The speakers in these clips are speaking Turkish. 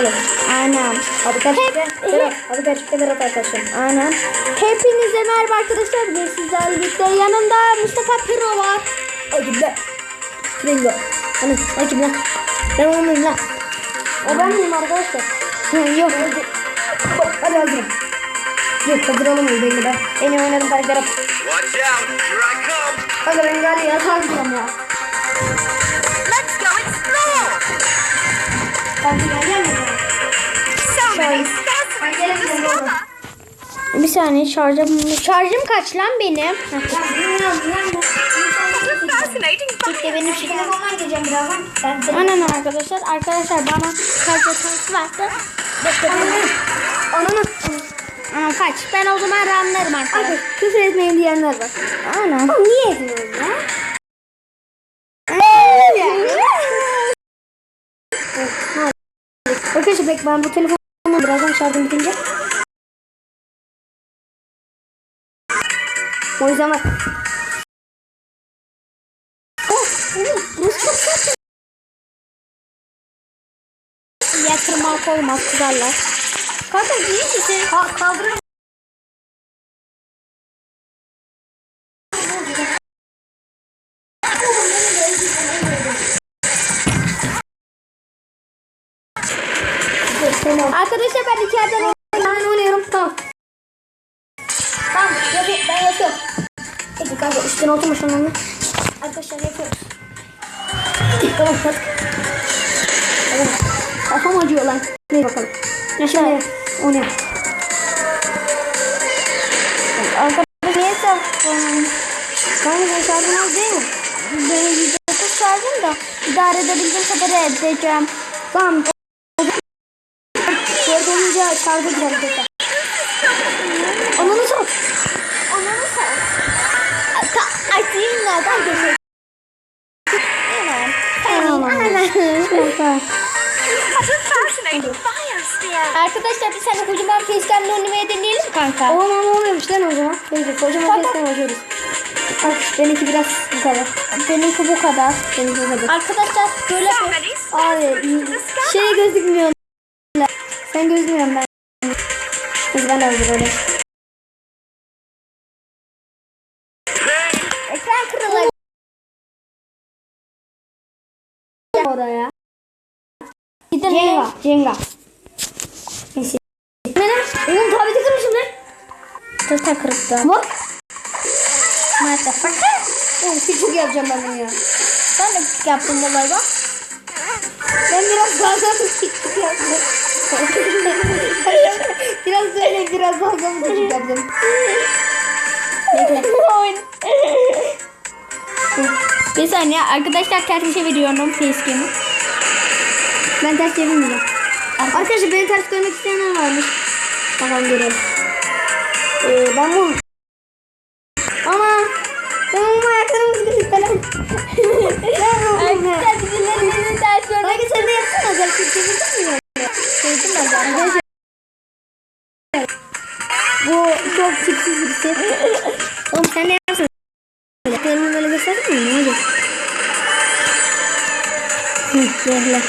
oğlum. Aynen. Hadi kaç Hep-. Hadi kaç Berat arkadaşlar. Aynen. Hepinize merhaba arkadaşlar. Bugün sizlerle birlikte yanımda Mustafa Piro var. Hadi be. Bingo. Hani hadi lan. Ben olmayayım lan. O ben miyim arkadaşlar? Yok. Hadi. Hadi hazırım. Yok hazır olamayız belli ben. En iyi oynadığım karaktere. Watch out, here I come. Hadi ben galiba yatardım ya. Saniye şarjım şarjım kaç lan benim? İşte benim seni... Aynen arkadaşlar. Arkadaşlar bana kaç yatağınız varsa bekleyin. Ananı. Aa, kaç. Ben o zaman ramlarım Abi arkadaşlar. küfür etmeyin diyenler var. Aynen. Oğlum niye etmiyorsun ya? Arkadaşlar bek ben bu telefonu birazdan şarjım bitince. O yüzden bak. Yatırmak olmaz kızarlar. Kanka niye ki sen ka kaldırır kanka üstüne oturmuş onunla. Arkadaşlar yapıyoruz. Tamam hadi. Evet. Kafam acıyor lan. Ne bakalım. Şimdi oynuyorum. Arkadaşlar niye telefonum? Kanka sen şarjın az değil mi? Benim videoda şarjım da idare edebildiğim kadar edeceğim. Tamam. Şöyle olunca şarja girer Arkadaşlar bir sene kocaman facecam'le oynamaya deneyelim kanka. Oğlum ama olmuyormuş lan o zaman. Neyse kocaman kesten başlıyoruz. Bak benimki biraz bu kadar. Benimki bu kadar. Benimki bu kadar. Arkadaşlar böyle Abi şey gözükmüyor. Sen gözükmüyorsun ben. Kız ben hazır öyle. ekran kırılacak. Oraya. Gidelim. Jenga. Dur ta kırıktı. Bak. Nerede? Oğlum küçük yapacağım ben bunu ya. Ben de küçük yaptım vallahi bak. Ben biraz daha da küçük yaptım. biraz böyle biraz daha da küçük yaptım. Bekle. bir saniye arkadaşlar ters çeviriyorum facecam'ı. Ben ters çevirmeyeceğim. Arkadaşlar beni ters görmek isteyenler varmış. Bakalım görelim. Ee, ben bu... Ama... Ben bu ayaklarımı sıkışık falan. Arkadaşlar birilerinin ters görmek Belki sen de yapsana. Belki çevirdin mi istedim ben. Bu çok tipsiz birisi. Oğlum sen ne Hı, böyle.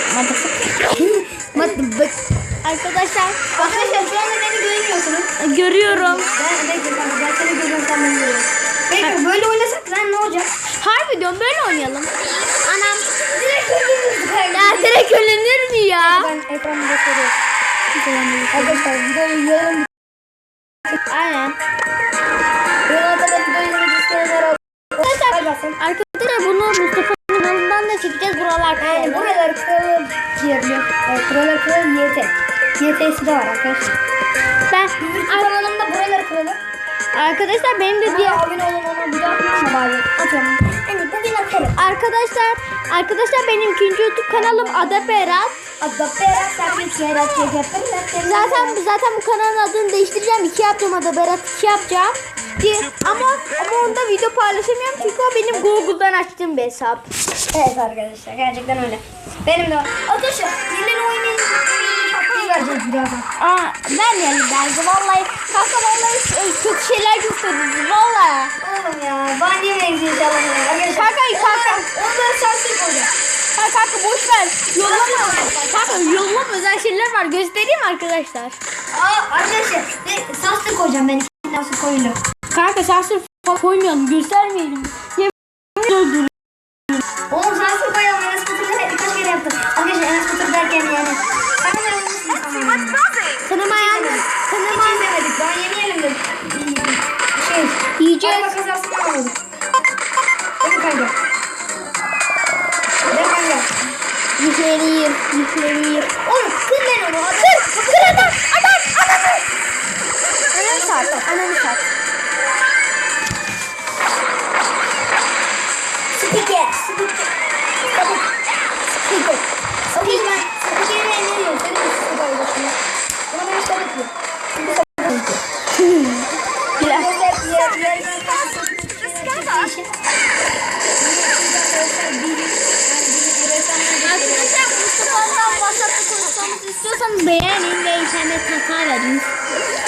Mat bak. Arkadaşlar Arkadaşlar şu anda beni görmüyorsunuz. görüyorum. Ben bekle kanka ben seni görüyorum sen beni görüyorsun. Bekle böyle oynasak lan ne olacak? Harbi diyorum böyle oynayalım. Anam. Direkt ölürüz. Ya direkt ölünür mü ya? Ben ekranı gösteriyorum. Arkadaşlar videoyu yarın Aynen. Buralar. Yani kapalı. buralar kralı diyebiliyor. Evet, buralar kralı YT. YT'si de var arkadaşlar. Ben kanalımda buralar kralı. arkadaşlar benim de bir Bana abone olun onu bir daha atmam bari? Atıyorum. Hani bugün atarım. arkadaşlar arkadaşlar benim ikinci YouTube kanalım Ada Berat. Hatta Berat tabii ki Berat. Zaten zaten bu kanalın adını değiştireceğim. İki yapacağım Ada Berat iki yapacağım. Bir, ama ama onda video paylaşamıyorum çünkü o benim Google'dan açtığım bir hesap. Evet arkadaşlar gerçekten öyle. Benim de. Arkadaşlar yeni oyunun taktiği vereceğiz birazdan. Aa, vermeyelim bence vallahi. Kanka vallahi e, kötü şeyler gösteriyoruz vallahi. Oğlum ya. Bana yemeyiz inşallah. Arkadaşlar. Kanka kanka. Onları sarsın koyacağım. Ya kanka boş ver. Yollama. Kanka yollama özel şeyler var. Göstereyim arkadaşlar. Aa arkadaşlar sansür koyacağım ben. Sansür koyuyorum. Kanka sansür falan koymayalım. Göstermeyelim. Yemin öldürürüm. Oğlum sansür koyalım. Enes Batur'da birkaç kere yaptım. Arkadaşlar Enes Batur derken yani. Buzzing. Tanımayan, Hiç tanımayan izlemedik. Daha yeni yerimde. Şey. yiyeceğiz. Araba kazasını almadık. Değil kanka? Değil kanka? Yükleneyim, yükleneyim. Oğlum kır ben onu. Kır, kır adam, adam, adamı. Ananı sat, ananı sat. İstiyorsanız beğenin ve internet hata verin.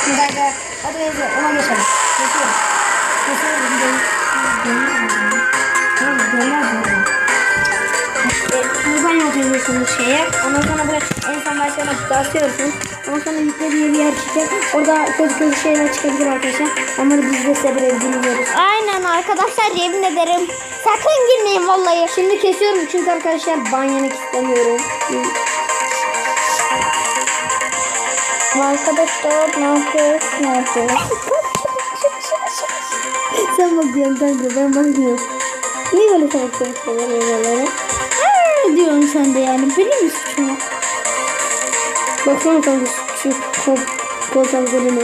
Bir dakika. Hadi neyse ona geçelim. Geçiyorum. Geçiyorum. Buradan yazıyorsunuz şeye. Ondan sonra buraya en son versiyona basıyorsunuz. Ondan sonra yükle diye bir yer çıkacak. Orada kötü kötü şeyler çıkabilir arkadaşlar. Onları biz de size bilmiyoruz. Aynen arkadaşlar yemin ederim. Sakın girmeyin vallahi. Şimdi kesiyorum çünkü arkadaşlar ban yemek istemiyorum. Arkadaşlar ne yapıyoruz? Ne yapıyoruz? Sen bakıyorsun kanka ben bakmıyorum. Niye böyle salak şeyler yapıyorlar? Ne diyorsun sen de yani? Benim mi suçum? Baksana kanka şu kol, kol salgılığına.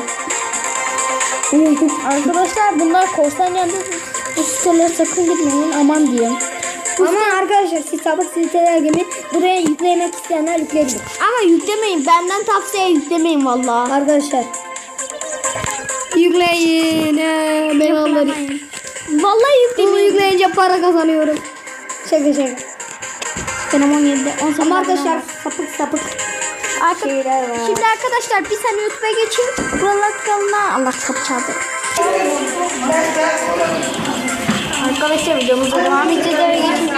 Arkadaşlar bunlar korsan yandı. Bu sitelere sakın girmeyin aman diyeyim. Ama arkadaşlar siz sabık siteler gibi buraya yüklemek isteyenler yükleyebilir. Ama yüklemeyin. Benden tavsiye yüklemeyin vallahi. Arkadaşlar. Yükleyin. Ee, ben onları. Vallahi Bunu yüklemeyin. yükleyince para kazanıyorum. Şaka şaka. Benim 17, 18 Ama arkadaşlar sapık sapık Arka-. Şimdi arkadaşlar bir saniye YouTube'a geçeyim. Buralar kanalına Allah kapı çaldı. Arkadaşlar videomuza devam edeceğiz.